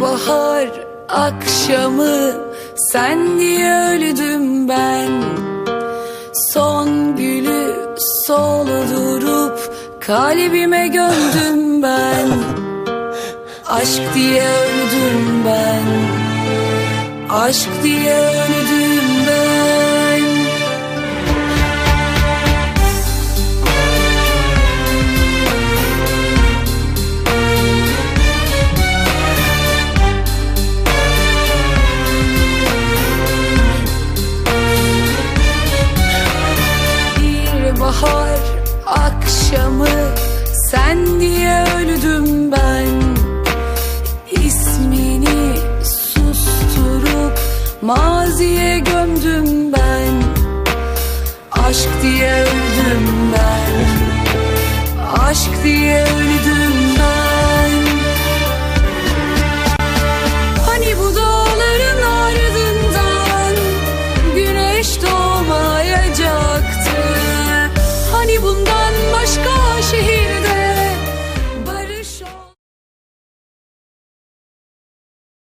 Bahar akşamı sen diye öldüm ben? Son gülü soldurup kalbime gömdüm ben. Aşk diye öldüm ben. Aşk diye öldüm akşamı sen diye öldüm ben. İsmini susturup maziye gömdüm ben. Aşk diye öldüm ben. Aşk diye öldüm coche rir.